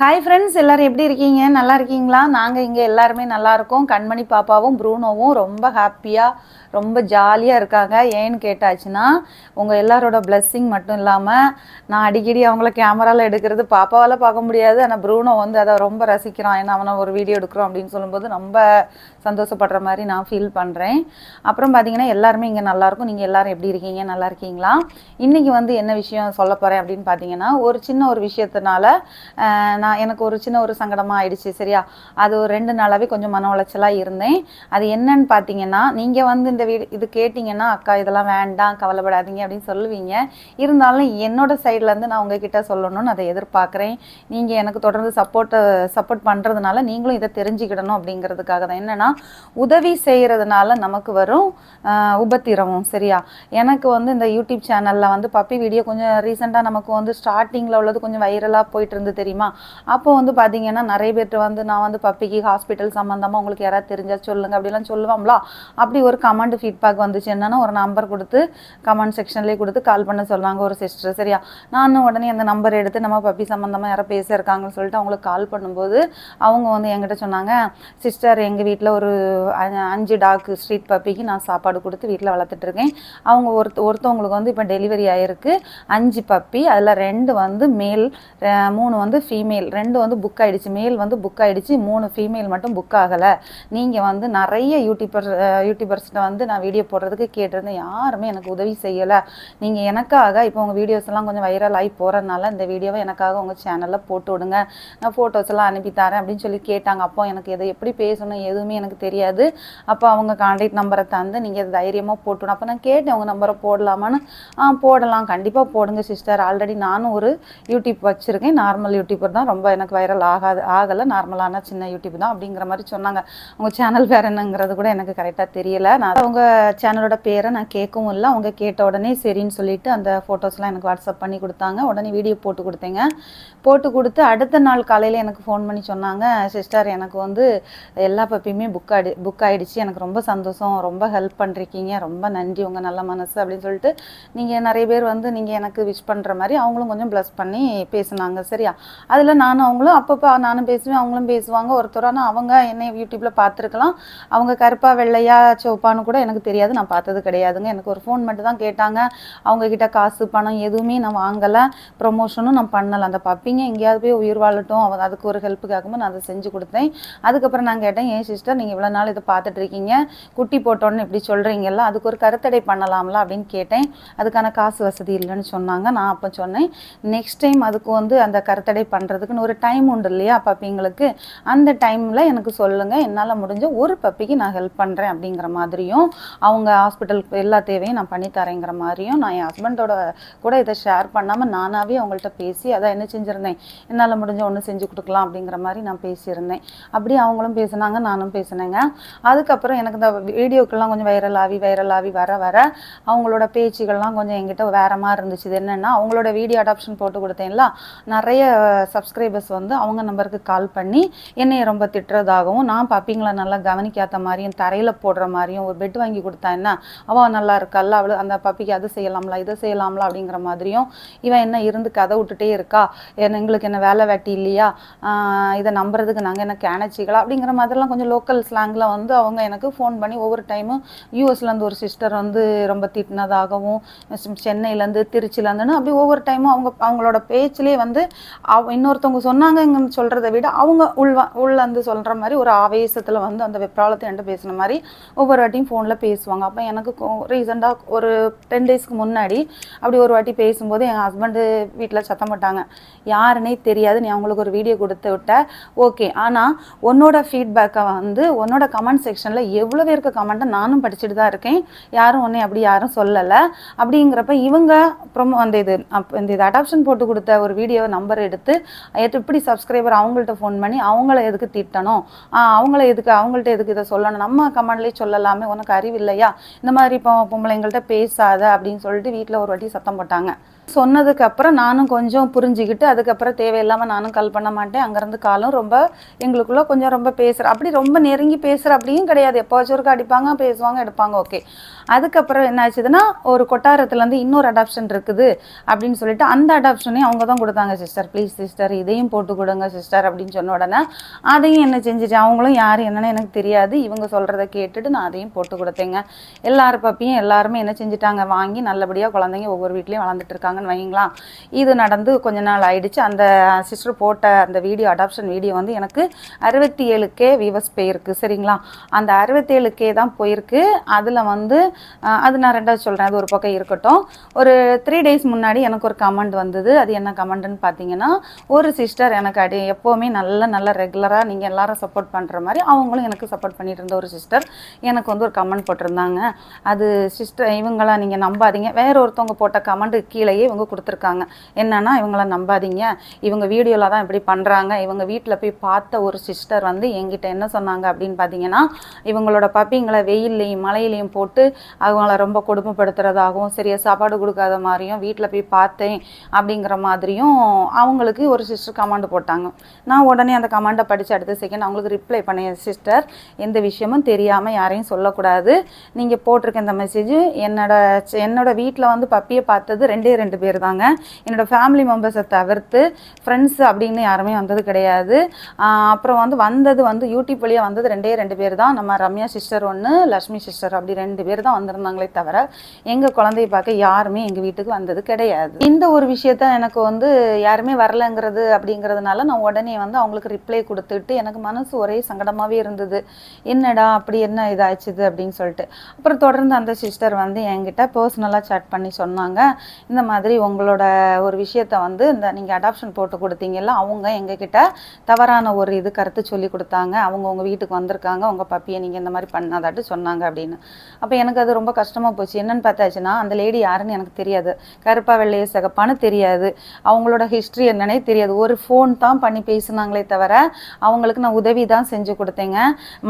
Hi friends எல்லாரும் எப்படி இருக்கீங்க? நல்லா இருக்கீங்களா? நாங்கள் இங்கே எல்லாருமே நல்லா இருக்கோம். கண்மணி பாப்பாவும் ப்ரூனோவும் ரொம்ப ஹாப்பியாக ரொம்ப ஜாலியாக இருக்காங்க. ஏன்னு கேட்டாச்சுன்னா உங்கள் எல்லாரோட blessing மட்டும் இல்லாமல் நான் அடிக்கடி அவங்கள கேமராவில் எடுக்கிறது பாப்பாவால் பார்க்க முடியாது. ஆனால் ப்ரூனோ வந்து அதை ரொம்ப ரசிக்கிறான். ஏன்னா அவனை ஒரு வீடியோ எடுக்கிறோம் அப்படின்னு சொல்லும்போது ரொம்ப சந்தோஷப்படுற மாதிரி நான் ஃபீல் பண்ணுறேன் அப்புறம் பார்த்தீங்கன்னா எல்லாருமே இங்கே நல்லாயிருக்கும் நீங்கள் எல்லாரும் எப்படி இருக்கீங்க? நல்லா இருக்கீங்களா? இன்றைக்கி வந்து என்ன விஷயம் சொல்ல போகிறேன் அப்படின்னு பார்த்தீங்கன்னா ஒரு சின்ன ஒரு விஷயத்தினால நான் நான் எனக்கு ஒரு சின்ன ஒரு சங்கடமாக ஆயிடுச்சு சரியா? அது ஒரு ரெண்டு நாளாகவே கொஞ்சம் மன உளைச்சலாக இருந்தேன். அது என்னன்னு பார்த்தீங்கன்னா நீங்கள் வந்து இந்த வீடு இது கேட்டிங்கன்னா அக்கா இதெல்லாம் வேண்டாம் கவலைப்படாதீங்க அப்படின்னு சொல்லுவீங்க. இருந்தாலும் என்னோட சைட்லேருந்து நான் உங்ககிட்ட சொல்லணும்னு அதை எதிர்பார்க்குறேன். நீங்கள் எனக்கு தொடர்ந்து சப்போர்ட்டை சப்போர்ட் பண்ணுறதுனால நீங்களும் இதை தெரிஞ்சுக்கிடணும் அப்படிங்கிறதுக்காக தான். என்னென்னா உதவி செய்கிறதுனால நமக்கு வரும் உபத்திரமும் சரியா? எனக்கு வந்து இந்த யூடியூப் சேனலில் வந்து பப்பி வீடியோ கொஞ்சம் ரீசெண்டாக நமக்கு வந்து ஸ்டார்டிங்கில் உள்ளது கொஞ்சம் வைரலாக போயிட்டு இருந்து தெரியுமா? அப்போ வந்து பார்த்தீங்கன்னா நிறைய பேர்கிட்ட வந்து நான் வந்து பப்பிக்கு ஹாஸ்பிட்டல் சம்மந்தமாக உங்களுக்கு யாராவது தெரிஞ்சால் சொல்லுங்கள் அப்படிலாம் சொல்லுவோம்ல. அப்படி ஒரு கமெண்ட் ஃபீட்பேக் வந்துச்சு. என்னன்னா ஒரு நம்பர் கொடுத்து கமெண்ட் செக்ஷன்லேயே கொடுத்து கால் பண்ண சொன்னாங்க ஒரு சிஸ்டர் சரியா? நானும் உடனே அந்த நம்பர் எடுத்து நம்ம பப்பி சம்மந்தமாக யாரோ பேசியிருக்காங்கன்னு சொல்லிட்டு அவங்களுக்கு கால் பண்ணும்போது அவங்க வந்து என்கிட்ட சொன்னாங்க சிஸ்டர் எங்கள் வீட்டில் ஒரு அஞ்சு டாக் ஸ்ட்ரீட் பப்பிக்கு நான் சாப்பாடு கொடுத்து வீட்டில் வளர்த்துட்ருக்கேன் அவங்க ஒருத்த ஒருத்தவங்களுக்கு வந்து இப்போ டெலிவரி ஆயிருக்கு. அஞ்சு பப்பி அதில் ரெண்டு வந்து மேல் மூணு வந்து ஃபீமேல் ரெண்டு வந்து புக் ஆகிடுச்சு மேல் வந்து புக் ஆகிடுச்சு மூணு ஃபீமேல் மட்டும் புக் ஆகலை. நீங்கள் வந்து நிறைய யூடியூபர் யூடியூபர்ஸ்கிட்ட வந்து நான் வீடியோ போடுறதுக்கு கேட்டிருந்தேன். யாருமே எனக்கு உதவி செய்யலை. நீங்கள் எனக்காக இப்போ உங்கள் வீடியோஸ் எல்லாம் கொஞ்சம் வைரல் ஆகி போகிறதுனால இந்த வீடியோவை எனக்காக உங்கள் சேனலில் போட்டு விடுங்க. நான் ஃபோட்டோஸ் எல்லாம் அனுப்பி தரேன் அப்படின்னு சொல்லி கேட்டாங்க. அப்போ எனக்கு எதை எப்படி பேசணும் எதுவுமே எனக்கு தெரியாது. அப்போ அவங்க கான்டாக்ட் நம்பரை தந்து நீங்கள் தைரியமாக போட்டுவிடும் அப்போ நான் கேட்டேன் உங்கள் நம்பரை போடலாமான்னு? ஆ போடலாம். கண்டிப்பாக போடுங்க சிஸ்டர் ஆல்ரெடி நானும் ஒரு யூடியூப் வச்சுருக்கேன். நார்மல் யூடியூபர் தான். ரொம்ப ரொம்ப எனக்கு வைரல் ஆகாது ஆகலை. நார்மலான சின்ன யூடியூப் தான் அப்படிங்கிற மாதிரி சொன்னாங்க. உங்கள் சேனல் பேர் என்னங்கிறது கூட எனக்கு கரெக்டாக தெரியல. நான் அவங்க சேனலோட பேரை நான் கேட்கவும் இல்லை. அவங்க கேட்ட உடனே சரின்னு சொல்லிட்டு அந்த ஃபோட்டோஸ்லாம் எனக்கு வாட்ஸ்அப் பண்ணி கொடுத்தாங்க. உடனே வீடியோ போட்டு கொடுத்தேங்க. போட்டு கொடுத்து அடுத்த நாள் காலையில் எனக்கு ஃபோன் பண்ணி சொன்னாங்க சிஸ்டர் எனக்கு வந்து எல்லா பப்பியுமே புக் ஆடி புக் ஆகிடுச்சு எனக்கு ரொம்ப சந்தோஷம். ரொம்ப ஹெல்ப் பண்ணிருக்கீங்க. ரொம்ப நன்றி. உங்கள் நல்ல மனசு அப்படின்னு சொல்லிட்டு நீங்கள் நிறைய பேர் வந்து நீங்கள் எனக்கு விஷ் பண்ணுற மாதிரி அவங்களும் கொஞ்சம் ப்ளஸ் பண்ணி பேசுனாங்க. சரியா? அதில் நானும் அவங்களும் அப்பப்போ நானும் பேசுவேன் அவங்களும் பேசுவாங்க. ஒருத்தரான அவங்க என்னை யூடியூப்பில் பார்த்துருக்கலாம். அவங்க கருப்பா வெள்ளையா சிவப்பான்னு கூட எனக்கு தெரியாது. நான் பார்த்தது கிடையாதுங்க. எனக்கு ஒரு ஃபோன் மட்டும் தான் கேட்டாங்க. அவங்க கிட்ட காசு பணம் எதுவுமே நான் வாங்கலை. ப்ரொமோஷனும் நான் பண்ணலை. அந்த பப்பிங்க எங்கேயாவது போய் உயிர் வாழட்டும். அவன் அதுக்கு ஒரு ஹெல்ப்புக்காகவும் நான் அதை செஞ்சு கொடுத்தேன். அதுக்கப்புறம் நான் கேட்டேன் ஏன் சிஸ்டர் நீங்கள் இவ்வளோ நாள் இதை பார்த்துட்டு இருக்கீங்க. குட்டி போட்டோன்னு இப்படி சொல்கிறீங்கல்ல அதுக்கு ஒரு கருத்தடை பண்ணலாம்ல? அப்படின்னு கேட்டேன். அதுக்கான காசு வசதி இல்லைன்னு சொன்னாங்க. நான் அப்போ சொன்னேன் நெக்ஸ்ட் டைம் அதுக்கு வந்து அந்த கருத்தடை பண்ணுறதுக்குன்னு ஒரு டைம் உண்டு இல்லையா பப்பிங்களுக்கு? அந்த டைமில் எனக்கு சொல்லுங்கள் என்னால் முடிஞ்ச ஒரு பப்பிக்கு நான் ஹெல்ப் பண்ணுறேன் அப்படிங்கிற மாதிரியும் அவங்க ஹாஸ்பிட்டலுக்கு எல்லா தேவையும் நான் பண்ணி தரேங்கிற மாதிரியும் நான் என் ஹஸ்பண்டோட கூட இதை ஷேர் பண்ணாமல் நானாகவே அவங்கள்ட்ட பேசி அதான் என்ன செஞ்சுருந்தேன்? என்னால் முடிஞ்ச ஒன்று செஞ்சு கொடுக்கலாம் அப்படிங்கிற மாதிரி நான் பேசியிருந்தேன். அப்படி அவங்களும் பேசினாங்க நானும் பேசினேங்க. அதுக்கப்புறம் எனக்கு இந்த வீடியோக்கெல்லாம் கொஞ்சம் வைரல் ஆகி வைரல் ஆகி வர வர அவங்களோட பேச்சுகள்லாம் கொஞ்சம் என்கிட்ட வேற மாதிரி இருந்துச்சு. இது என்னென்னா அவங்களோட வீடியோ அடாப்ஷன் போட்டு கொடுத்தேன்ல நிறைய சப்ஸ்கிரைபர்ஸ் வந்து அவங்க நம்பருக்கு கால் பண்ணி என்னையை ரொம்ப திட்டுறதாகவும் நான் பப்பிங்களை நல்லா கவனிக்காத மாதிரியும் தரையில் போடுற மாதிரியும் ஒரு பெட் வாங்கி கொடுத்தா என்ன? அவள் நல்லா இருக்கல்ல அவள் அந்த பப்பிக்கு அது செய்யலாம்ல இதை செய்யலாம்ல அப்படிங்கிற மாதிரியும் இவன் என்ன இருந்து கதை விட்டுட்டே இருக்கா? என்ன எங்களுக்கு என்ன வேலை வெட்டி இல்லையா? இதை நம்புறதுக்கு நாங்கள் என்ன கேனச்சிகளா அப்படிங்கிற மாதிரிலாம் கொஞ்சம் லோக்கல் ஸ்லாங்கில் வந்து அவங்க எனக்கு ஃபோன் பண்ணி ஒவ்வொரு டைமும் யூஎஸ்லேருந்து ஒரு சிஸ்டர் வந்து ரொம்ப திட்டினதாகவும் சென்னையிலேருந்து திருச்சியிலேருந்துன்னு அப்படி ஒவ்வொரு டைமும் அவங்க அவங்களோட பேச்சிலே வந்து அவ இன்னொருத்தவங்க சொன்னாங்கன்னு சொல்கிறத விட அவங்க உள்வா உள்ளேருந்து சொல்கிற மாதிரி ஒரு ஆவேசத்தில் வந்து அந்த வெப்ராலத்தை என்கிட்ட பேசின மாதிரி ஒவ்வொரு வாட்டியும் ஃபோனில் பேசுவாங்க. அப்போ எனக்கு ரீசெண்டாக ஒரு டென் டேஸ்க்கு முன்னாடி அப்படி ஒரு வாட்டி பேசும்போது என் ஹஸ்பண்டு வீட்டில் சத்தம் போட்டாங்க. யாருன்னே தெரியாது நீ அவங்களுக்கு ஒரு வீடியோ கொடுத்து விட்ட. ஓகே. ஆனால் உன்னோட ஃபீட்பேக்கை வந்து உன்னோட கமெண்ட் செக்ஷனில் எவ்வளோ பேருக்கு கமெண்ட்டை நானும் படிச்சுட்டு தான் இருக்கேன். யாரும் உன்னை அப்படி யாரும் சொல்லலை. அப்படிங்கிறப்ப இவங்க ப்ரொமோ அந்த இது அப் இந்த இது அடாப்ஷன் போட்டு கொடுத்த ஒரு வீடியோ நம்பர் எடுத்து எப்படி இப்படி சப்ஸ்கிரைபர் அவங்கள்ட்ட ஃபோன் பண்ணி அவங்கள எதுக்கு திட்டணும்? அவங்கள எதுக்கு அவங்கள்ட்ட எதுக்கு இதை சொல்லணும்? நம்ம கமெண்ட்லேயே சொல்லலாமே உனக்கு அறிவு இல்லையா? இந்த மாதிரி இப்போ பொம்பளைங்கள்ட்ட பேசாத அப்படின்னு சொல்லிட்டு வீட்டில் ஒரு வாட்டி சத்தம் போட்டாங்க. சொன்னதுக்கு அப்புறம் நானும் கொஞ்சம் புரிஞ்சுக்கிட்டு அதுக்கப்புறம் தேவையில்லாமல் நானும் கால் பண்ண மாட்டேன். அங்கேருந்து காலும் ரொம்ப எங்களுக்குள்ளே கொஞ்சம் ரொம்ப பேசுகிற அப்படி ரொம்ப நெருங்கி பேசுகிற அப்படியும் கிடையாது. எப்போவாச்சும் ஒருக்கா அடிப்பாங்க பேசுவாங்க எடுப்பாங்க ஓகே அதுக்கப்புறம் என்ன ஆச்சுதுன்னா ஒரு கொட்டாரத்துலேருந்து இன்னொரு அடாப்ஷன் இருக்குது அப்படின்னு சொல்லிட்டு அந்த அடாப்ஷனையும் அவங்க தான் கொடுத்தாங்க சிஸ்டர் ப்ளீஸ் சிஸ்டர் இதையும் போட்டு கொடுங்க சிஸ்டர் அப்படின்னு சொன்ன உடனே அதையும் என்ன செஞ்சுச்சு அவங்களும் யார் என்னன்னு எனக்கு தெரியாது. இவங்க சொல்கிறத கேட்டுட்டு நான் அதையும் போட்டு கொடுத்தேங்க. எல்லார் பப்பியும் எல்லாருமே என்ன செஞ்சுட்டாங்க? வாங்கி நல்லபடியாக குழந்தைங்க ஒவ்வொரு வீட்லேயும் வளர்ந்துட்டு போட்டாங்கன்னு வைங்களா இது நடந்து கொஞ்ச நாள் ஆயிடுச்சு. அந்த சிஸ்டர் போட்ட அந்த வீடியோ அடாப்ஷன் வீடியோ வந்து எனக்கு அறுபத்தி ஏழுக்கே வியூவர்ஸ் போயிருக்கு. சரிங்களா? அந்த அறுபத்தேழு கே தான் போயிருக்கு. அதில் வந்து அது நான் ரெண்டாவது சொல்கிறேன் அது ஒரு பக்கம் இருக்கட்டும். ஒரு த்ரீ டேஸ் முன்னாடி எனக்கு ஒரு கமெண்ட் வந்தது. அது என்ன கமெண்ட்னு பார்த்தீங்கன்னா ஒரு சிஸ்டர் எனக்கு அடி எப்போவுமே நல்ல நல்ல ரெகுலராக நீங்கள் எல்லாரும் சப்போர்ட் பண்ணுற மாதிரி அவங்களும் எனக்கு சப்போர்ட் பண்ணிட்டு இருந்த ஒரு சிஸ்டர் எனக்கு வந்து ஒரு கமெண்ட் போட்டிருந்தாங்க. அது சிஸ்டர் இவங்களாம் நீங்கள் நம்பாதீங்க. வேற ஒருத்தவங்க போட்ட கமெண்ட் கீழேயே இவங்க கொடுத்துருக்காங்க. என்னன்னா இவங்கள நம்பாதீங்க. இவங்க வீடியோவில் தான் இப்படி பண்ணுறாங்க இவங்க வீட்டில் போய் பார்த்த ஒரு சிஸ்டர் வந்து என்கிட்ட என்ன சொன்னாங்க அப்படின்னு பார்த்தீங்கன்னா இவங்களோட பப்பிங்களை வெயில்லையும் மழையிலையும் போட்டு அவங்கள ரொம்ப கொடுமைப்படுத்துறதாகவும் சரியாக சாப்பாடு கொடுக்காத மாதிரியும் வீட்டில் போய் பார்த்தேன் அப்படிங்கிற மாதிரியும் அவங்களுக்கு ஒரு சிஸ்டர் கமாண்டு போட்டாங்க. நான் உடனே அந்த கமெண்ட்டை படித்து அடுத்த செகண்ட் அவங்களுக்கு ரிப்ளை பண்ணேன் சிஸ்டர் எந்த விஷயமும் தெரியாமல் யாரையும் சொல்லக்கூடாது. நீங்கள் போட்டிருக்க இந்த மெசேஜ் என்னோட என்னோட வீட்டில் வந்து பப்பியை பார்த்தது ரெண்டே ரெண்டு பேர் தாங்க. என்னோட ஃபேமிலி மெம்பர்ஸை தவிர்த்து ஃப்ரெண்ட்ஸ் அப்படின்னு யாருமே வந்தது கிடையாது. அப்புறம் வந்து வந்தது வந்து யூடியூப் வழியாக வந்தது ரெண்டே ரெண்டு பேர் தான். நம்ம ரம்யா சிஸ்டர் ஒன்று லக்ஷ்மி சிஸ்டர் அப்படி ரெண்டு பேர் தான் வந்திருந்தாங்களே தவிர எங்கள் குழந்தைய பார்க்க யாருமே எங்கள் வீட்டுக்கு வந்தது கிடையாது. இந்த ஒரு விஷயத்த எனக்கு வந்து யாருமே வரலங்கிறது அப்படிங்கிறதுனால நான் உடனே வந்து அவங்களுக்கு ரிப்ளை கொடுத்துட்டு எனக்கு மனசு ஒரே சங்கடமாகவே இருந்தது. என்னடா அப்படி என்ன இதாச்சுது அப்படின்னு சொல்லிட்டு. அப்புறம் தொடர்ந்து அந்த சிஸ்டர் வந்து என்கிட்ட பர்சனலாக சேட் பண்ணி சொன்னாங்க. இந்த மாதிரி உங்களோட ஒரு விஷயத்த வந்து இந்த நீங்கள் அடாப்ஷன் போட்டு கொடுத்தீங்கல்ல அவங்க எங்ககிட்ட தவறான ஒரு இது கருத்து சொல்லி கொடுத்தாங்க. அவங்க உங்கள் வீட்டுக்கு வந்திருக்காங்க. உங்கள் பப்பியை நீங்கள் இந்த மாதிரி பண்ணாதாட்டு சொன்னாங்க அப்படின்னு. அப்போ எனக்கு அது ரொம்ப கஷ்டமாக போச்சு. என்னன்னு பார்த்தாச்சுன்னா அந்த லேடி யாருன்னு எனக்கு தெரியாது. கருப்பா வெள்ளைய சகப்பான்னு தெரியாது. அவங்களோட ஹிஸ்ட்ரி என்னன்னே தெரியாது. ஒரு ஃபோன் தான் பண்ணி பேசுனாங்களே தவிர அவங்களுக்கு நான் உதவி தான் செஞ்சு கொடுத்தேங்க.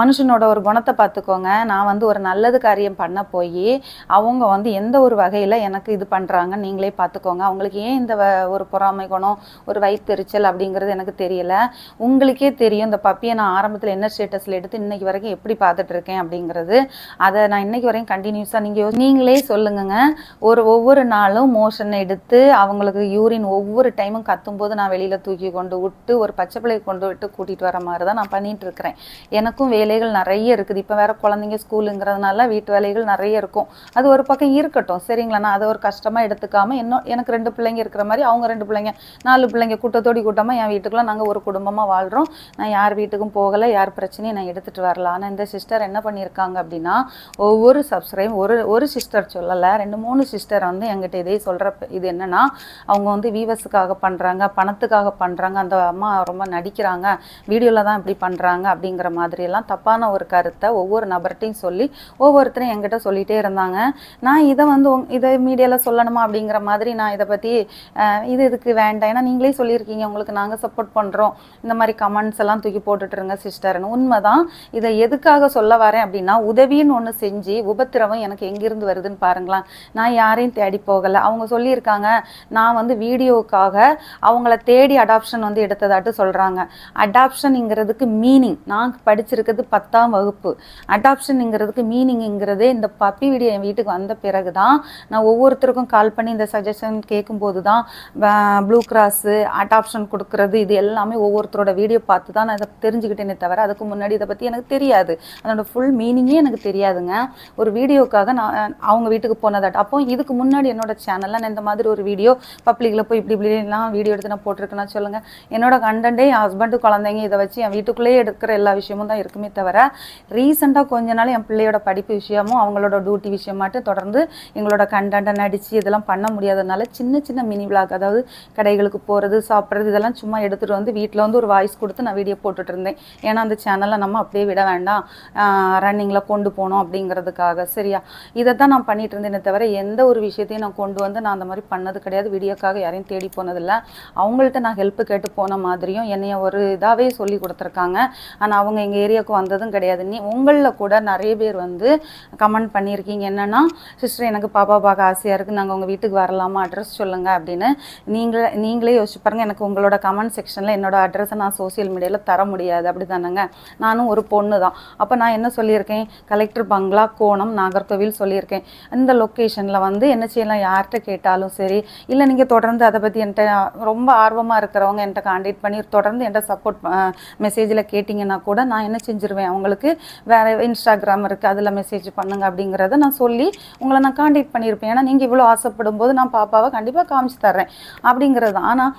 மனுஷனோட ஒரு குணத்தை பார்த்துக்கோங்க. நான் வந்து ஒரு நல்லது காரியம் பண்ண போய் அவங்க வந்து எந்த ஒரு வகையில் எனக்கு இது பண்ணுறாங்க நீங்களே பார்த்துக்கோங்க. அவங்களுக்கு ஏன் இந்த வ- ஒரு பொறாமை குணம் ஒரு வயிற்றுச்சல் அப்படிங்கிறது எனக்கு தெரியல. உங்களுக்கே தெரியும் இந்த பப்பியை நான் ஆரம்பத்தில் என்ன ஸ்டேட்டஸில் எடுத்து இன்னைக்கு வரைக்கும் எப்படி பார்த்துட்டு இருக்கேன் அப்படிங்கிறது. அதை நான் இன்னைக்கு வரையும் கண்டினியூஸாக நீங்கள் நீங்களே சொல்லுங்கங்க. ஒரு ஒவ்வொரு நாளும் மோஷன் எடுத்து அவங்களுக்கு யூரின் ஒவ்வொரு டைமும் கத்தும்போது நான் வெளியில் தூக்கி கொண்டு விட்டு ஒரு பச்சை பிள்ளையை கொண்டு விட்டு கூட்டிகிட்டு வர மாதிரி தான் நான் பண்ணிட்டு இருக்கிறேன். எனக்கும் வேலைகள் நிறைய இருக்குது. இப்போ வேற குழந்தைங்க ஸ்கூலுங்கிறதுனால வீட்டு வேலைகள் நிறைய இருக்கும். அது ஒரு பக்கம் இருக்கட்டும். சரிங்களா? நான் அதை ஒரு கஷ்டமாக எடுத்துக்காமல் இன்னும் எனக்கு ரெண்டு பிள்ளைங்க இருக்கிற மாதிரி அவங்க ரெண்டு பிள்ளைங்க நாலு பிள்ளைங்க கூட்டத்தோடி கூட்டமாக என் வீட்டுக்குலாம் நாங்கள் ஒரு குடும்பமாக வாழ்கிறோம் நான் யார் வீட்டுக்கும் போகலை யார் பிரச்சனையும் நான் எடுத்துகிட்டு வரல. ஆனால் இந்த சிஸ்டர் என்ன பண்ணியிருக்காங்க அப்படின்னா ஒவ்வொரு சப்ஸ்கிரைப் ஒரு ஒரு சிஸ்டர் சொல்லலை ரெண்டு மூணு சிஸ்டர் வந்து என்கிட்ட இதே சொல்கிற இது என்னென்னா அவங்க வந்து வீவஸுக்காக பண்ணுறாங்க பணத்துக்காக பண்ணுறாங்க அந்த அம்மா ரொம்ப நடிக்கிறாங்க வீடியோவில் தான் இப்படி பண்ணுறாங்க அப்படிங்கிற மாதிரியெல்லாம் தப்பான ஒரு கருத்தை ஒவ்வொரு நபர்கிட்டையும் சொல்லி ஒவ்வொருத்தரும் என்கிட்ட சொல்லிகிட்டே இருந்தாங்க. நான் இதை வந்து உங் இதை மீடியாவில் சொல்லணுமா அப்படிங்கிற மாதிரி மாதிரி நான் இதை பற்றி இது இதுக்கு வேண்டாம். ஏன்னா நீங்களே சொல்லியிருக்கீங்க உங்களுக்கு நாங்கள் சப்போர்ட் பண்ணுறோம் இந்த மாதிரி கமெண்ட்ஸ் எல்லாம் தூக்கி போட்டுட்ருங்க சிஸ்டர்னு உண்மைதான் இதை எதுக்காக சொல்ல வரேன் அப்படின்னா உதவின்னு ஒன்று செஞ்சு உபத்திரவம் எனக்கு எங்கேருந்து வருதுன்னு பாருங்களேன். நான் யாரையும் தேடி போகலை. அவங்க சொல்லியிருக்காங்க நான் வந்து வீடியோவுக்காக அவங்கள தேடி அடாப்ஷன் வந்து எடுத்ததாட்டு சொல்கிறாங்க அடாப்ஷனுங்கிறதுக்கு மீனிங் நான் படிச்சிருக்கிறது பத்தாம் வகுப்பு. அடாப்ஷனுங்கிறதுக்கு மீனிங்கிறதே இந்த பப்பி வீடியோ என் வீட்டுக்கு வந்த பிறகு தான் நான் ஒவ்வொருத்தருக்கும் கால் பண்ணி இந்த சஜஷன் கேட்கும்போது தான் ப்ளூ கிராஸு அடாப்ஷன் கொடுக்கறது இது எல்லாமே ஒவ்வொருத்தரோட வீடியோ பார்த்து தான் நான் இதை தெரிஞ்சுக்கிட்டேனே தவிர அதுக்கு முன்னாடி இதை பற்றி எனக்கு தெரியாது. அதோட ஃபுல் மீனிங்கே எனக்கு தெரியாதுங்க. ஒரு வீடியோக்காக நான் அவங்க வீட்டுக்கு போனதாட்ட அப்போ இதுக்கு முன்னாடி என்னோட சேனலில் நான் இந்த மாதிரி ஒரு வீடியோ பப்ளிக்கில் போய் இப்படி இப்படிலாம் வீடியோ எடுத்து நான் போட்டிருக்கேன்னா சொல்லுங்கள் என்னோட கண்டென்ட்டே என் ஹஸ்பண்டு குழந்தைங்க இதை வச்சு என் வீட்டுக்குள்ளேயே எடுக்கிற எல்லா விஷயமும் தான் இருக்குமே தவிர ரீசெண்டாக கொஞ்ச நாள் என் பிள்ளையோட படிப்பு விஷயமும் அவங்களோட டியூட்டி விஷயமாட்டு தொடர்ந்து எங்களோட கண்டென்ட்டை நடித்து இதெல்லாம் பண்ண முடியாதனால சின்ன சின்ன மினி விளாக் அதாவது கடைகளுக்கு போகிறது சாப்பிட்றது இதெல்லாம் சும்மா எடுத்துகிட்டு வந்து வீட்டில் வந்து ஒரு வாய்ஸ் கொடுத்து நான் வீடியோ போட்டுட்டு இருந்தேன். ஏன்னா அந்த சேனலை நம்ம அப்படியே விட வேண்டாம். ரன்னிங்கில் கொண்டு போகணும் அப்படிங்கிறதுக்காக. சரியா? இதை தான் நான் பண்ணிட்டு இருந்தேனே தவிர எந்த ஒரு விஷயத்தையும் நான் கொண்டு வந்து நான் அந்த மாதிரி பண்ணது கிடையாது. வீடியோக்காக யாரையும் தேடி போனதில்லை. அவங்கள்ட்ட நான் ஹெல்ப் கேட்டு போன மாதிரியும் என்னைய ஒரு இதாகவே சொல்லி கொடுத்துருக்காங்க. ஆனால் அவங்க எங்கள் ஏரியாவுக்கு வந்ததும் கிடையாது. நீ உங்களில் கூட நிறைய பேர் வந்து கமெண்ட் பண்ணியிருக்கீங்க. என்னன்னா சிஸ்டர் எனக்கு பாப்பா பார்க்க ஆசையாக இருக்குது நாங்கள் உங்கள் வீட்டுக்கு வரலாம்? அட்ரஸ் சொல்லுங்கள் அப்படின்னு நீங்களே நீங்களே யோசிச்சு பாருங்கள் எனக்கு உங்களோட கமெண்ட் செக்ஷனில் என்னோட அட்ரஸை நான் சோஷியல் மீடியாவில் தர முடியாது. அப்படி தானேங்க நானும் ஒரு பொண்ணு தான் அப்போ நான் என்ன சொல்லியிருக்கேன்? கலெக்டர் பங்களா கோணம் நாகர்கோவில் சொல்லியிருக்கேன். இந்த லொக்கேஷனில் வந்து என்ன செய்யலாம்? யார்கிட்ட கேட்டாலும் சரி இல்லை நீங்கள் தொடர்ந்து அதை பற்றி என்கிட்ட ரொம்ப ஆர்வமாக இருக்கிறவங்க என்கிட்ட காண்டாக்ட் பண்ணி தொடர்ந்து என்கிட்ட சப்போர்ட் மெசேஜில் கேட்டிங்கன்னா கூட நான் என்ன செஞ்சிருவேன்? அவங்களுக்கு வேறு இன்ஸ்டாகிராம் இருக்குது அதில் மெசேஜ் பண்ணுங்க அப்படிங்கிறத நான் சொல்லி உங்களை நான் காண்டாக்ட் பண்ணியிருப்பேன். ஏன்னா நீங்கள் இவ்வளோ ஆசைப்படும் போது நான் பாப்பாவை கண்டிப்பாக காமிச்சு தர்றேன் அப்படிங்கிறது. ஆனால்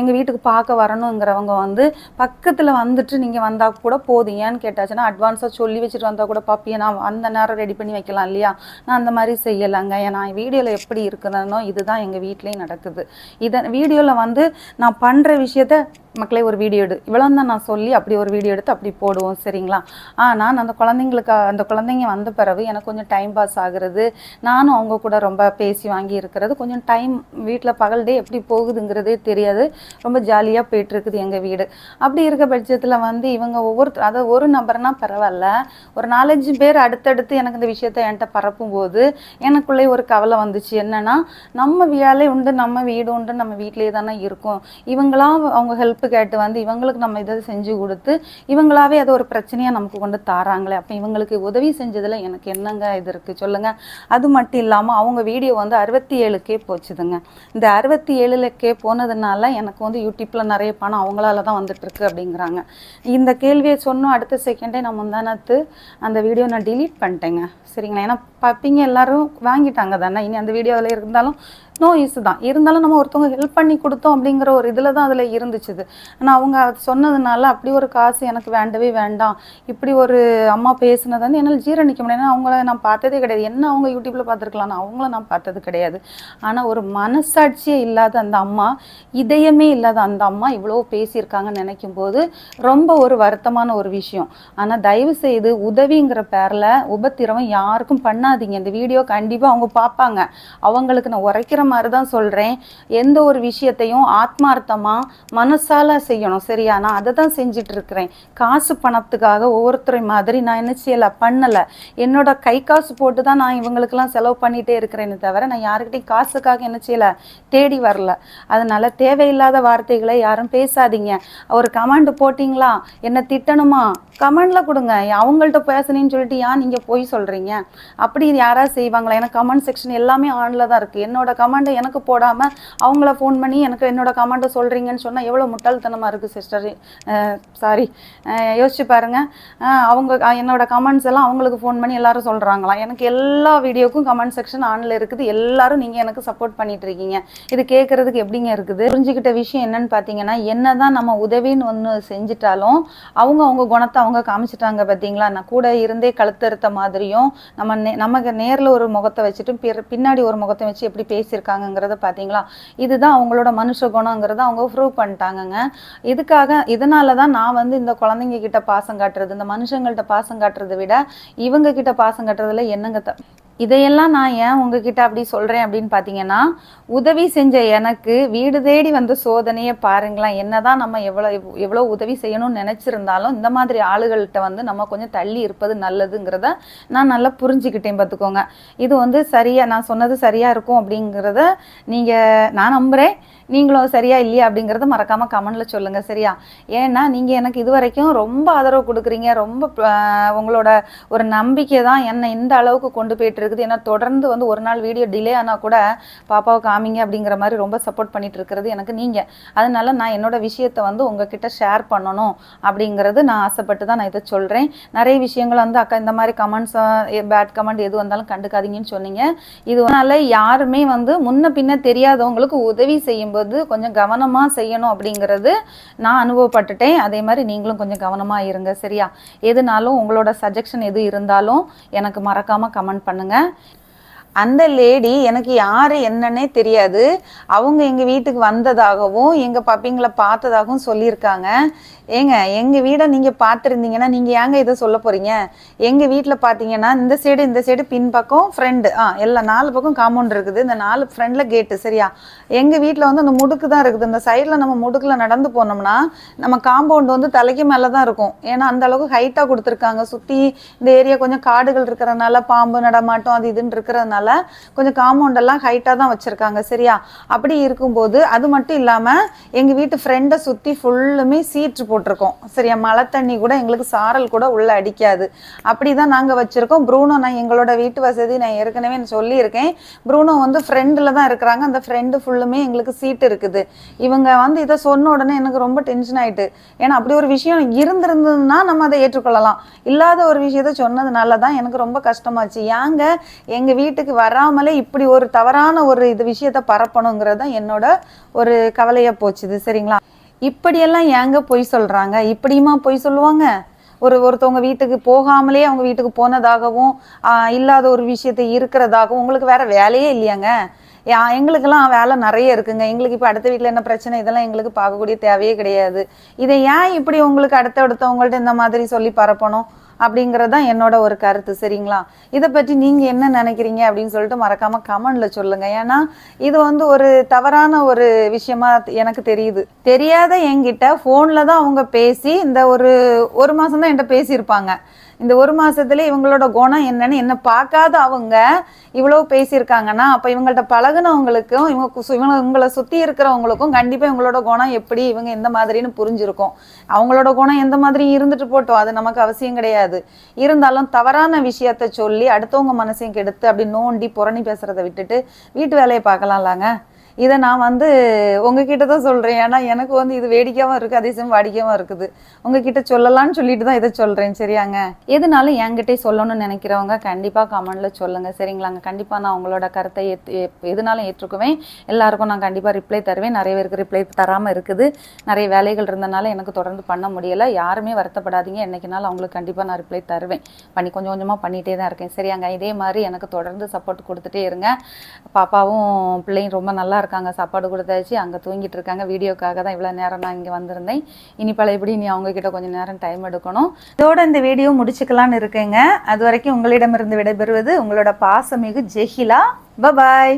எங்கள் வீட்டுக்கு பார்க்க வரணுங்கிறவங்க வந்து பக்கத்தில் வந்துட்டு நீங்கள் வந்தால் கூட போதும். ஏன்னு கேட்டாச்சுன்னா அட்வான்ஸாக சொல்லி வச்சுட்டு வந்தால் கூட பாப்பியை நான் அந்த நேரம் ரெடி பண்ணி வைக்கலாம் இல்லையா? நான் அந்த மாதிரி செய்யலைங்க. ஏன்னா வீடியோவில் எப்படி இருக்குதுன்னோ இதுதான் எங்கள் வீட்லேயும் நடக்குது. இதை வீடியோவில் வந்து நான் பண்ணுற விஷயத்த மக்களே ஒரு வீடியோ எடு. இவ்வளோ தான் நான் சொல்லி அப்படி ஒரு வீடியோ எடுத்து அப்படி போடுவோம். சரிங்களா? ஆனால் அந்த குழந்தைங்களுக்கு அந்த குழந்தைங்க வந்த பிறகு எனக்கு கொஞ்சம் டைம் பாஸ் ஆகுறது நானும் அவங்க கூட ரொம்ப பேசி வாங்கி இருக்கிறது. கொஞ்சம் டைம் வீட்டில் பகல் டே எப்படி போகுதுங்கிறதே தெரியாது. ரொம்ப ஜாலியாக போயிட்டுருக்குது எங்கள் வீடு. அப்படி இருக்க பட்சத்தில் வந்து இவங்க ஒவ்வொரு அதாவது ஒரு நபர்னா பரவாயில்ல. ஒரு நாலஞ்சு பேர் அடுத்தடுத்து எனக்கு இந்த விஷயத்தை என்கிட்ட பரப்பும் போது எனக்குள்ளே ஒரு கவலை வந்துச்சு. என்னென்னா நம்ம வேலை உண்டு நம்ம வீடு உண்டு நம்ம வீட்டிலேயே தானே இருக்கோம். இவங்களாம் அவங்க ஹெல்ப் கேட்டு வந்து இவங்களுக்கு நம்ம இதை செஞ்சு கொடுத்து இவங்களாவே அதை ஒரு பிரச்சனையாக நமக்கு கொண்டு தாராங்களே. அப்போ இவங்களுக்கு உதவி செஞ்சதில் எனக்கு என்னங்க இது இருக்குது சொல்லுங்கள் அது மட்டும் இல்லாமல் அவங்க வீடியோ வந்து அறுபத்தி ஏழுக்கே போச்சுதுங்க. இந்த அறுபத்தி ஏழுலக்கே போனதுனால எனக்கு வந்து யூடியூப்பில் நிறைய பணம் அவங்களால தான் வந்துட்டுருக்கு அப்படிங்கிறாங்க. இந்த கேள்வியை சொன்னோம் அடுத்த செகண்டே நான் முந்தானத்து அந்த வீடியோ நான் டிலீட் பண்ணிட்டேங்க. சரிங்களா? ஏன்னா பார்ப்பீங்க எல்லோரும் வாங்கிட்டாங்க தானே? இனி அந்த வீடியோவில் இருந்தாலும் நோ யூஸ் தான். இருந்தாலும் நம்ம ஒருத்தவங்க ஹெல்ப் பண்ணி கொடுத்தோம் அப்படிங்கிற ஒரு இதில் தான் அதில் இருந்துச்சுது. ஆனால் அவங்க சொன்னதுனால அப்படி ஒரு காசு எனக்கு வேண்டவே வேண்டாம். இப்படி ஒரு அம்மா பேசுனது வந்து என்னால் ஜீரணிக்க முடியாது அவங்கள நான் பார்த்ததே கிடையாது. என்ன அவங்க யூடியூப்பில் பார்த்துருக்கலான்னு அவங்கள நான் பார்த்தது கிடையாது. ஆனால் ஒரு மனசாட்சியே இல்லாத அந்த அம்மா இதயமே இல்லாத அந்த அம்மா இவ்வளோ பேசியிருக்காங்கன்னு நினைக்கும் போது ரொம்ப ஒரு வருத்தமான ஒரு விஷயம். ஆனால் தயவு செய்து உதவிங்கிற பேரில் உபத்திரவம் யாருக்கும் பண்ணாதீங்க. இந்த வீடியோ கண்டிப்பாக அவங்க பார்ப்பாங்க. அவங்களுக்கு நான் உரைக்கிற மாதிரி தான் சொல்கிறேன் எந்த ஒரு விஷயத்தையும் ஆத்மார்த்தமாக மனசால செய்யணும். சரியா? நான் அதை தான் செஞ்சுட்டு இருக்கிறேன் காசு பணத்துக்காக ஒவ்வொருத்தரை மாதிரி நான் என்ன செய்யலை? பண்ணலை. என்னோட கை காசு போட்டு தான் நான் இவங்களுக்கெல்லாம் செலவு பண்ணிகிட்டே இருக்கிறேன்னு தவிர நான் யாருக்கிட்டையும் காசுக்காக என்ன செய்யலை? தேடி வரல. அதனால தேவையில்லாத வார்த்தைகளை யாரும் பேசாதீங்க. ஒரு கமெண்ட் போட்டிங்களா? என்ன திட்டணுமா? கமெண்ட்ல கொடுங்க. அவங்கள்ட்ட பேசணும்னு சொல்லிட்டு ஏன் நீங்கள் போய் சொல்கிறீங்க அப்படி யாராவது செய்வாங்களா? ஏன்னா கமெண்ட் செக்ஷன் எல்லாமே ஆனில் தான் இருக்குது என்னோட கமாண்டை எனக்கு போடாமல் அவங்கள ஃபோன் பண்ணி எனக்கு என்னோட கமெண்ட்டை சொல்கிறீங்கன்னு சொன்னால் எவ்வளோ முட்டாள்தனமாக இருக்குது சிஸ்டர் சாரி யோசிச்சு பாருங்கள் அவங்க என்னோடய என்னோட கமெண்ட்ஸ் எல்லாம் அவங்களுக்கு ஃபோன் பண்ணி எல்லாரும் சொல்கிறாங்களாம் எனக்கு எல்லா வீடியோக்கும் கமெண்ட் செக்ஷன் ஆனில் இருக்குது. எல்லாரும் நீங்கள் எனக்கு சப்போர்ட் பண்ணிட்டு இருக்கீங்க. இது கேட்குறதுக்கு எப்படிங்க இருக்குது? புரிஞ்சுக்கிட்ட விஷயம் என்னன்னு பார்த்தீங்கன்னா என்ன தான் நம்ம உதவின்னு ஒன்று செஞ்சுட்டாலும் அவங்க அவங்க குணத்தை அவங்க காமிச்சிட்டாங்க பார்த்தீங்களா நான் கூட இருந்தே கழுத்தறுத்த மாதிரியும் நம்ம நே நமக்கு நேரில் ஒரு முகத்தை வச்சுட்டு பிற- பின்னாடி ஒரு முகத்தை வச்சு எப்படி இருக்காங்கங்கிறத பார்த்தீங்களா இதுதான் அவங்களோட மனுஷ குணங்கிறத அவங்க ப்ரூவ் பண்ணிட்டாங்கங்க. இதுக்காக இதனால தான் நான் வந்து இந்த குழந்தைங்க கிட்ட பாசம் காட்டுறது இந்த மனுஷங்கள்ட்ட பாசம் காட்டுறதை விட இவங்க கிட்ட பாசம் காட்டுறதுல என்னங்க இதையெல்லாம் நான் ஏன் உங்ககிட்ட அப்படி சொல்கிறேன் அப்படின்னு பார்த்தீங்கன்னா உதவி செஞ்ச எனக்கு வீடு தேடி வந்த சோதனையை பாருங்களேன். என்னதான் நம்ம எவ்வளோ எவ்வளோ உதவி செய்யணும்னு நினச்சிருந்தாலும் இந்த மாதிரி ஆளுகள்கிட்ட வந்து நம்ம கொஞ்சம் தள்ளி இருப்பது நல்லதுங்கிறத நான் நல்லா புரிஞ்சுக்கிட்டேன் பார்த்துக்கோங்க இது வந்து சரியாக நான் சொன்னது சரியாக இருக்கும் அப்படிங்கிறத நீங்கள் நான் நம்புகிறேன் நீங்களும் சரியா இல்லையா அப்படிங்கிறத மறக்காமல் கமெண்டில் சொல்லுங்கள் சரியா? ஏன்னா நீங்கள் எனக்கு இது வரைக்கும் ரொம்ப ஆதரவு கொடுக்குறீங்க ரொம்ப உங்களோட ஒரு நம்பிக்கை தான் என்னை இந்த அளவுக்கு கொண்டு போயிட்டு இருக்குது. ஏன்னா தொடர்ந்து வந்து ஒரு நாள் வீடியோ டிலே ஆனால் கூட பாப்பாவை காமிங்க அப்படிங்கிற மாதிரி ரொம்ப சப்போர்ட் பண்ணிட்டு இருக்கிறது எனக்கு நீங்கள் அதனால நான் என்னோட விஷயத்தை வந்து உங்ககிட்ட ஷேர் பண்ணணும் அப்படிங்கிறது நான் ஆசைப்பட்டு தான் நான் இதை சொல்கிறேன் நிறைய விஷயங்கள் வந்து அக்கா இந்த மாதிரி கமெண்ட்ஸ் பேட் கமெண்ட் எது வந்தாலும் கண்டுக்காதீங்கன்னு சொன்னீங்க. இதனால யாருமே வந்து முன்ன பின்ன தெரியாதவங்களுக்கு உதவி செய்யும்போது கொஞ்சம் கவனமாக செய்யணும் அப்படிங்கிறது நான் அனுபவப்பட்டுட்டேன். அதே மாதிரி நீங்களும் கொஞ்சம் கவனமாக இருங்க சரியா? எதுனாலும் உங்களோட சஜஷன் எது இருந்தாலும் எனக்கு மறக்காமல் கமெண்ட் பண்ணுங்கள் அந்த லேடி எனக்கு யார் என்னன்னே தெரியாது. அவங்க எங்கள் வீட்டுக்கு வந்ததாகவும் எங்கள் பப்பிங்களை பார்த்ததாகவும் சொல்லியிருக்காங்க. ஏங்க எங்கள் வீடை நீங்கள் பார்த்துருந்தீங்கன்னா நீங்கள் ஏங்க இதை சொல்ல போகிறீங்க எங்கள் வீட்டில் பார்த்தீங்கன்னா இந்த சைடு இந்த சைடு பின்பக்கம் ஃப்ரெண்டு ஆ எல்லா நாலு பக்கம் காம்பவுண்ட் இருக்குது. இந்த நாலு ஃப்ரெண்டில் கேட்டு சரியா? எங்கள் வீட்டில் வந்து அந்த முடுக்கு தான் இருக்குது. இந்த சைடில் நம்ம முடுக்கில் நடந்து போனோம்னா நம்ம காம்பவுண்ட் வந்து தலைக்கு மேலே தான் இருக்கும். ஏன்னா அந்த அளவுக்கு ஹைட்டாக கொடுத்துருக்காங்க. சுற்றி இந்த ஏரியா கொஞ்சம் காடுகள் இருக்கிறனால பாம்பு நடமாட்டம் அது இதுன்னு இருக்கிறதுனால இருக்கிறதுனால கொஞ்சம் காம்பவுண்டெல்லாம் ஹைட்டாக தான் வச்சுருக்காங்க சரியா? அப்படி இருக்கும்போது அது மட்டும் இல்லாமல் எங்கள் வீட்டு ஃப்ரெண்டை சுற்றி ஃபுல்லுமே சீட்டு போட்டிருக்கோம் சரியா? மழை தண்ணி கூட எங்களுக்கு சாரல் கூட உள்ளே அடிக்காது. அப்படி தான் நாங்கள் வச்சுருக்கோம். ப்ரூனோ நான் எங்களோட வீட்டு வசதி நான் ஏற்கனவே சொல்லியிருக்கேன். ப்ரூனோ வந்து ஃப்ரெண்டில் தான் இருக்கிறாங்க. அந்த ஃப்ரெண்டு ஃபுல்லுமே எங்களுக்கு சீட்டு இருக்குது. இவங்க வந்து இதை சொன்ன உடனே எனக்கு ரொம்ப டென்ஷன் ஆயிட்டு. ஏன்னா அப்படி ஒரு விஷயம் இருந்திருந்ததுன்னா நம்ம அதை ஏற்றுக்கொள்ளலாம். இல்லாத ஒரு விஷயத்த சொன்னதுனால தான் எனக்கு ரொம்ப கஷ்டமாச்சு. ஏங்க எங்கள் வீட்டுக்கு வராமலே இப்படி ஒரு தவறான ஒரு இது விஷயத்த பரப்பணுங்கிறது தான் என்னோட ஒரு கவலையாக போச்சுது சரிங்களா? இப்படியெல்லாம் ஏங்க பொய் சொல்கிறாங்க இப்படியுமா பொய் சொல்லுவாங்க? ஒரு ஒருத்தவங்க வீட்டுக்கு போகாமலே அவங்க வீட்டுக்கு போனதாகவும் ஆஹ், இல்லாத ஒரு விஷயத்தை இருக்கிறதாகவும் உங்களுக்கு வேற வேலையே இல்லையாங்க? எங்களுக்கெல்லாம் வேலை நிறைய இருக்குங்க. எங்களுக்கு இப்போ அடுத்த வீட்டில் என்ன பிரச்சனை? இதெல்லாம் எங்களுக்கு பார்க்கக்கூடிய தேவையே கிடையாது. இதை ஏன் இப்படி உங்களுக்கு அடுத்த அடுத்தவங்கள்ட்ட இந்த மாதிரி சொல்லி பரப்பணும்? அப்படிங்கிறது தான் என்னோட ஒரு கருத்து சரிங்களா? இதை பற்றி நீங்கள் என்ன நினைக்கிறீங்க அப்படின்னு சொல்லிட்டு மறக்காமல் கமெண்டில் சொல்லுங்கள் ஏன்னா இது வந்து ஒரு தவறான ஒரு விஷயமா எனக்கு தெரியுது. தெரியாத என்கிட்ட ஃபோனில் தான் அவங்க பேசி இந்த ஒரு ஒரு மாதம் தான் என்கிட்ட பேசியிருப்பாங்க. இந்த ஒரு மாசத்துல இவங்களோட குணம் என்னன்னு என்ன பார்க்காத அவங்க இவ்வளவு பேசியிருக்காங்கன்னா அப்ப இவங்கள்ட்ட பழகுனவங்களுக்கும் இவங்க கு- இவங்க இவங்களை சுத்தி இருக்கிறவங்களுக்கும் கண்டிப்பா இவங்களோட குணம் எப்படி இவங்க எந்த மாதிரின்னு புரிஞ்சிருக்கும். அவங்களோட குணம் எந்த மாதிரி இருந்துட்டு போட்டோம் அது நமக்கு அவசியம் கிடையாது. இருந்தாலும் தவறான விஷயத்த சொல்லி அடுத்தவங்க மனசையும் கெடுத்து அப்படி நோண்டி புரணி பேசுறதை விட்டுட்டு வீட்டு வேலையை பார்க்கலாம்லாங்க. இதை நான் வந்து உங்ககிட்ட தான் சொல்கிறேன் ஏன்னா எனக்கு வந்து இது வேடிக்கையாகவும் இருக்குது அதே சமயம் வாடிக்கையாகவும் இருக்குது. உங்ககிட்ட சொல்லலாம்னு சொல்லிட்டு தான் இதை சொல்கிறேன் சரியாங்க? எதுனாலும் என்கிட்டே சொல்லணும்னு நினைக்கிறவங்க கண்டிப்பாக கமெண்டில் சொல்லுங்கள் சரிங்களாங்க? கண்டிப்பாக நான் உங்களோட கருத்தை ஏற்று எதுனாலும் ஏற்றுக்குவேன். எல்லாருக்கும் நான் கண்டிப்பாக ரிப்ளை தருவேன். நிறைய பேருக்கு ரிப்ளை தராமல் இருக்குது. நிறைய வேலைகள் இருந்தனால எனக்கு தொடர்ந்து பண்ண முடியலை. யாருமே வருத்தப்படாதீங்க. என்னைக்குனாலும் அவங்களுக்கு கண்டிப்பாக நான் ரிப்ளை தருவேன். பண்ணி கொஞ்சம் கொஞ்சமாக பண்ணிகிட்டே தான் இருக்கேன். சரியாங்க? இதே மாதிரி எனக்கு தொடர்ந்து சப்போர்ட் கொடுத்துட்டே இருங்க. பாப்பாவும் பிள்ளையும் ரொம்ப நல்லா இருக்காங்க சாப்பாடு கொடுத்தாச்சு அங்கே தூங்கிட்டு இருக்காங்க. வீடியோக்காக தான் இவ்வளோ நேரம் நான் இங்கே வந்திருந்தேன். இனி பழையபடி நீ அவங்க கிட்ட கொஞ்சம் நேரம் டைம் எடுக்கணும். இதோட இந்த வீடியோ முடிச்சுக்கலான்னு இருக்கேங்க. அது வரைக்கும் உங்களிடமிருந்து விடைபெறுவது உங்களோட பாசமிகு ஜெஹிலா. பபாய்